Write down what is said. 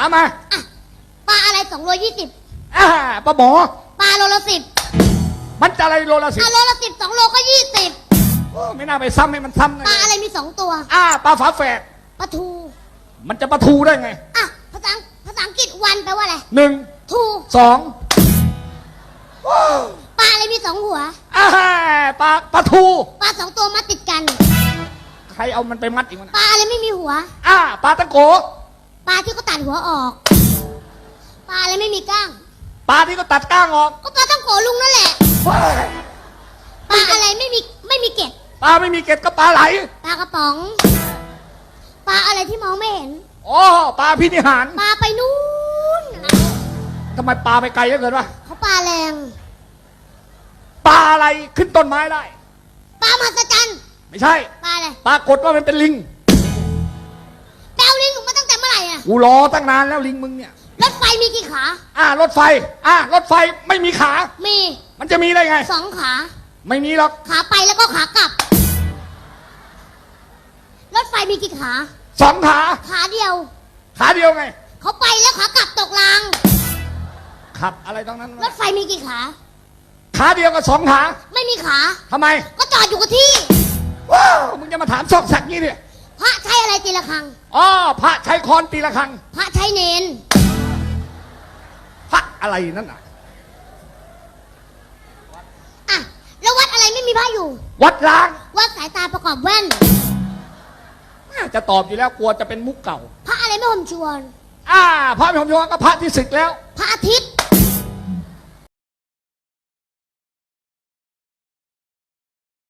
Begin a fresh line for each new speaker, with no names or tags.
ถามมา
อะปลาอะไรสองโลยี่สิบ
อ่าป้าหมอ
ปลาโลละสิบ
มันจะอะไรโลละสิบ
อะโลละสิบสองโลก็ยี่สิบ
โอ้ไม่น่าไปซ้ำให้มันซ้ำเลย
ปลาอะไรมีสองตัว
อ่าปลาฝาแฝด
ปลาทู
มันจะปลาทูได้ไง
อะภาษาภาษาอังกฤษวันแปลว่าอะไร
หนึ่ง
ทู
สอง
ปลาอะไรมีสองหัว
อ่าปลาปลาทู
ปลาสองตัวมาติดกัน
ใครเอามันไปมัดอีกวะนะ
ปลาอะไรไม่มีหัว
อ่าปลาตะโก
ปลาที่เขาตัดหัวออก ปลาอะไรไม่มีก้าง
ปลาที่ก็ตัดก้างออก
ก็ปลาต้องโกลุงนั่นแหละ
ว้าย
ปลาอะไรไม่มีไม่มีเกล็ด
ปลาไม่มีเกล็ดก็ปลาไหล
ปลากระป๋อง ปลาอะไรที่มองไม่เห็น
อ๋อปลาพินิหาร
ปลาไปนู้นนะ
ทำไมปลาไปไกลเหลือเกินวะ
เขาปลาแรง
ปลาอะไรขึ้นต้นไม้ได้
ปลามหัศจรรย์
ไม่ใช่
ปลาอะไร
ปรากฏว่ามันเป็นลิง กูรอตั้งนานแล้วลิงมึงเนี่ย
รถไฟมีกี่ขา
อ่ารถไฟ อ่ารถไฟไม่มีขา
มี
มันจะมีได้ไง
สองขา
ไม่มีหรอก
ขาไปแล้วก็ขากลับ รถไฟมีกี่ขา
สองขา
ขาเดียว
ขาเดียวไง
เขาไปแล้วขากลับตกราง
ขับอะไรตรงนั้น
ร
วะ
ถไฟมีกี่ขา
ขาเดียวกับสองขา
ไม่มีขา
ทำไม
ก็จอดอยู่กับที่
ว้าวมึงจะมาถามซอกแซกนี่เนี่ย
พระใช้ อะไรตีละครัง
อ๋อพระใช้คอนตีละครัง
พระใช้เนน
พระอะไรนั่นน่ะ
อะ แล้ววัดอะไรไม่มีพระอยู่
วัดล้าง
วัดสายตาประกอบแว่น
น่าจะตอบอยู่แล้วกลัวจะเป็นมุกเก่า
พระอะไรไม่ห่มชวน
อ่า พระพิมพ์ชวก็พระที่ศึกแล้ว
พระอาทิตย์